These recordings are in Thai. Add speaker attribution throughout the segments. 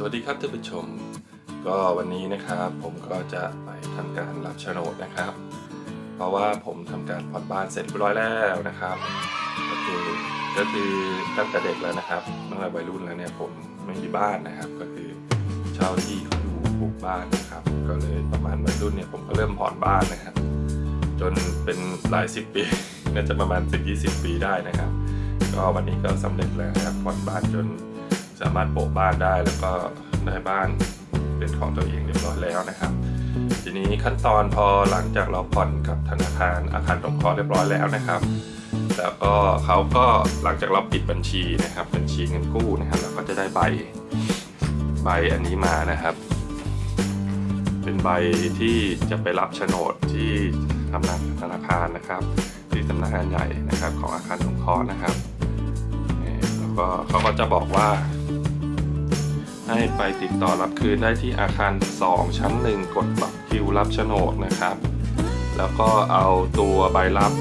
Speaker 1: สวัสดีครับท่านผู้ชม ก็วันนี้นะครับผมก็จะไปทำการรับโฉนดนะครับ เพราะว่าผมทำการผ่อนบ้านเสร็จเรียบร้อยแล้วนะครับ ก็คือก็คือตั้งแต่เด็กแล้วนะครับตั้งแต่วัยรุ่นแล้วเนี่ยผมไม่มีบ้านนะครับ ก็คือเช่าที่เขาอยู่ปลูกบ้านนะครับ ก็เลยประมาณวัยรุ่นเนี่ยผมก็เริ่มผ่อนบ้านนะครับ จนเป็นหลายสิบปีน่าจะประมาณสิบยี่สิบปีได้นะครับ ก็วันนี้ก็สำเร็จแล้วนะครับผ่อนบ้านจน สามารถโปะบ้านได้แล้วก็ได้บ้านเป็นของตัวเองเรียบร้อยแล้วนะครับ ทีนี้ขั้นตอนพอหลังจากเราผ่อนกับธนาคารอาคารสงเคราะห์เรียบร้อยแล้วนะครับแล้วก็เขาก็หลังจากเราปิดบัญชีนะครับ บัญชีเงินกู้นะครับเราก็จะได้ใบใบอันนี้มานะครับ เป็นใบที่จะไปรับโฉนดที่ทำนักธนาคารนะครับ ที่สำนักงานใหญ่นะครับของอาคารสงเคราะห์นะครับแล้วก็เขาก็จะบอกว่า ให้ไปติดต่อรับคืนได้ที่อาคาร 2 ชั้น 1 กดบัตรคิวรับโฉนดนะครับ แล้วก็เอาตัวใบรับ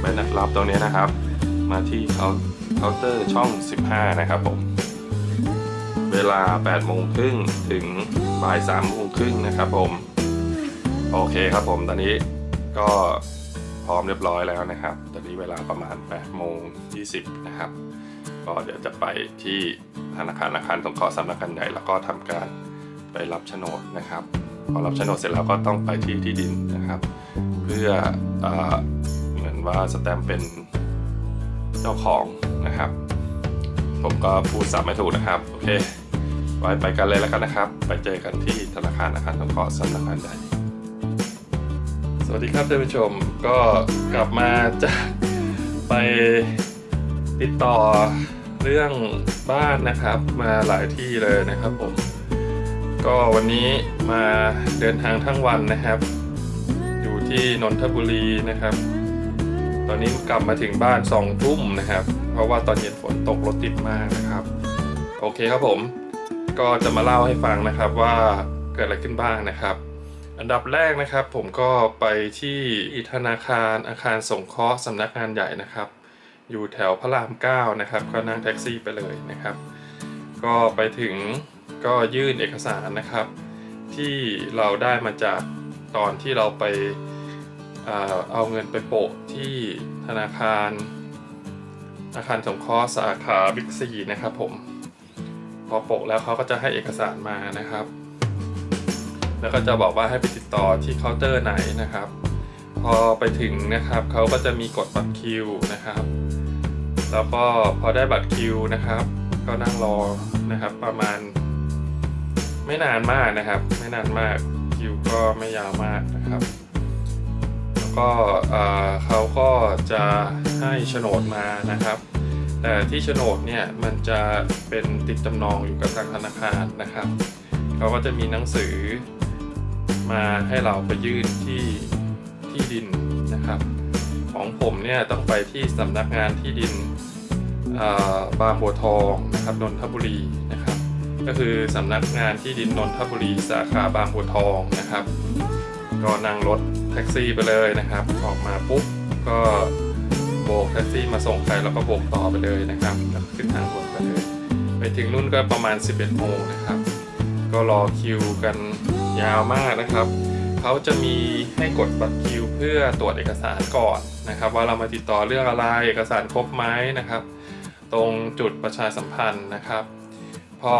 Speaker 1: ใบนัดรับตรงนี้นะครับ มาที่เคาเคาน์เตอร์ช่อง 15 นะครับผม เวลา8โมงครึ่งถึงบ่าย3โมงครึ่งนะครับผม โอเคครับผม ตอนนี้ก็พร้อมเรียบร้อยแล้วนะครับ ตอนนี้เวลาประมาณ8โมง20 นะครับ ก็เดี๋ยวจะไปที่ธนาคารอาคารสงเคราะห์สำนักงานใหญ่แล้วก็ทำการไปรับโฉนดนะครับ พอรับโฉนดเสร็จแล้วก็ต้องไปที่ที่ดินนะครับ เพื่อเอเหมือนว่าสแตมป์เป็นเจ้าของนะครับ ผมก็พูดสับไม่ถูกนะครับโอเคไว้ไปกันเลยแล้วกันนะครับ ไปเจอกันที่ธนาคารอาคารสงเคราะห์สำนักงานใหญ่สวัสดีครับท่านผู้ชมก็กลับมาจากไปติดต่อ เรื่องบ้านนะครับ มาหลายที่เลยนะครับผม ก็วันนี้มาเดินทางทั้งวันนะครับ อยู่ที่นนทบุรีนะครับ ตอนนี้กลับมาถึงบ้านสองทุ่มนะครับ เพราะว่าตอนเย็นฝนตกรถติดมากนะครับ โอเคครับผม ก็จะมาเล่าให้ฟังนะครับว่าเกิดอะไรขึ้นบ้างนะครับอันดับแรกนะครับผมก็ไปที่ธนาคารอาคารสงเคราะห์สำนักงานใหญ่นะครับ อยู่แถวพระราม9นะครับ ก็นั่งแท็กซี่ไปเลยนะครับ ก็ไปถึงก็ยื่นเอกสารนะครับ ที่เราได้มาจากตอนที่เราไปอเอาเงินไปโปะที่ธนาคารอาคารสงเคราะห์สาขาบิ๊กซีนะครับผมพอโปะแล้วเขาก็จะให้เอกสารมานะครับ แล้วก็จะบอกว่าให้ไปติดต่อที่เคาน์เตอร์ไหนนะครับ พอไปถึงนะครับเขาก็จะมีกดบัตรคิวนะครับ แล้วก็พอได้บัตรคิวนะครับ ก็นั่งรอนะครับ ประมาณ ไม่นานมากนะครับ ไม่นานมากคิวก็ไม่ยาวมากนะครับ แล้วก็เขาก็จะให้โฉนดมานะครับแต่ที่โฉนดเนี่ยมันจะเป็นติดจำนองอยู่กับทางธนาคารนะครับเขาก็จะมีหนังสือมาให้เราไปยื่นที่ ที่ดินนะครับ ของผมเนี่ยต้องไปที่สำนักงานที่ดินบางบัวทองนะครับนนทบุรีนะครับ ก็คือสำนักงานที่ดินนนทบุรีสาขาบางบัวทองนะครับ ก็นั่งรถแท็กซี่ไปเลยนะครับ ออกมาปุ๊บก็โบกแท็กซี่มาส่งใครแล้วก็โบกต่อไปเลยนะครับแล้วขึ้นทางด่วนไปเลยไปถึงนู่นก็ประมาณ 11โมงนะครับ ก็รอคิวกันยาวมากนะครับ เขาจะมีให้กดบัตรคิว เพื่อตรวจเอกสารก่อนนะครับ ว่าเรามาติดต่อเรื่องอะไรเอกสารครบไหมนะครับ ตรงจุดประชาสัมพันธ์นะครับ พอ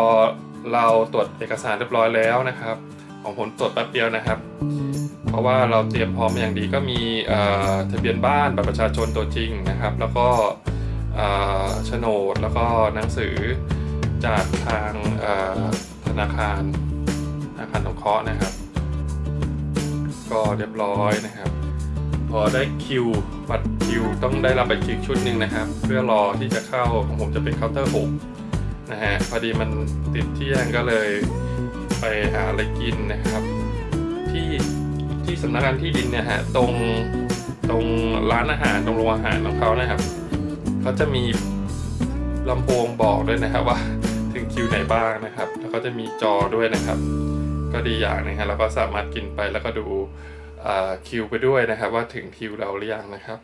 Speaker 1: เราตรวจเอกสารเรียบร้อยแล้วนะครับ ของผมตรวจแป๊บเดียวนะครับ เพราะว่าเราเตรียมพร้อมอย่างดีก็มีทะเบียนบ้านบัตรประชาชนตัวจริงนะครับ แล้วก็โฉนดแล้วก็หนังสือจากทางธนาคารอาคารสงเคราะห์นะครับ ก็เรียบร้อยนะครับ พอได้คิวบัตรคิวต้องได้รับบัตรคิวชุดหนึ่งนะครับ เพื่อรอที่จะเข้าของผมจะเป็นเคาน์เตอร์หกนะฮะพอดีมันติดเที่ยงก็เลยไปหาอะไรกินนะครับ ที่ที่สำนักงานที่ดินเนี่ยฮะตรงตรงร้านอาหารตรงโรงอาหารของเขานะครับเขาจะมีลำโพงบอกด้วยนะครับว่า ถึงคิวไหนบ้างนะครับ แล้วก็จะมีจอด้วยนะครับ ก็ดีอย่างนะฮะแล้วก็สามารถกินไปแล้วก็ดูคิวไปด้วยนะครับ ว่าถึงคิวเราหรือยังนะครับ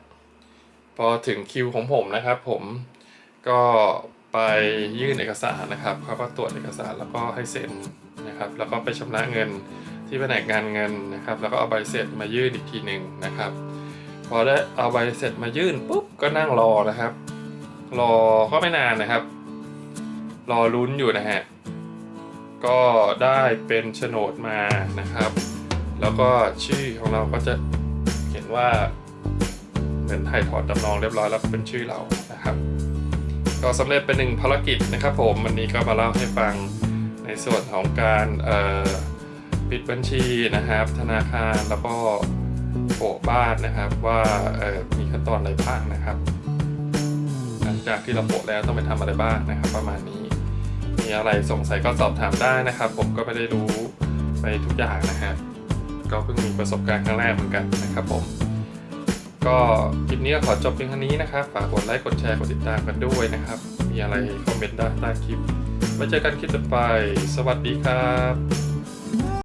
Speaker 1: พอถึงคิวของผมนะครับ ผมก็ไปยื่นเอกสารนะครับเขาก็ตรวจเอกสารแล้วก็ให้เซ็นนะครับ แล้วก็ไปชำระเงินที่แผนกงานเงินนะครับ แล้วก็เอาใบเสร็จมายื่นอีกทีหนึ่งนะครับ พอได้เอาใบเสร็จมายื่นปุ๊บก็นั่งรอนะครับ รอก็ไม่นานนะครับ รอลุ้นอยู่นะฮะ ก็ได้เป็นโฉนดมานะครับ แล้วก็ชื่อของเราก็จะเขียนว่าเหมือนถ่ายถอนจำนองเรียบร้อยแล้วเป็นชื่อเรานะครับ ก็สำเร็จเป็นหนึ่งภารกิจนะครับผมวันนี้ก็มาเล่าให้ฟังในส่วนของการปิดบัญชีนะครับ ธนาคารแล้วก็โปะบ้านนะครับว่ามีขั้นตอนอะไรบ้างนะครับ หลังจากที่เราโปะแล้วต้องไปทำอะไรบ้างนะครับ ประมาณนี้ อะไรสงสัยก็สอบถามได้นะครับ ผมก็ไม่ได้รู้ไปทุกอย่างนะฮะก็เพิ่งมีประสบการณ์ครั้งแรกเหมือนกันนะครับผม ก็คลิปนี้ขอจบเพียงเท่านี้นะครับฝากกดไลค์กดแชร์กดติดตามกันด้วยนะครับ มีอะไรคอมเมนต์ได้ใต้คลิปไว้เจอกันคลิปต่อไป สวัสดีครับ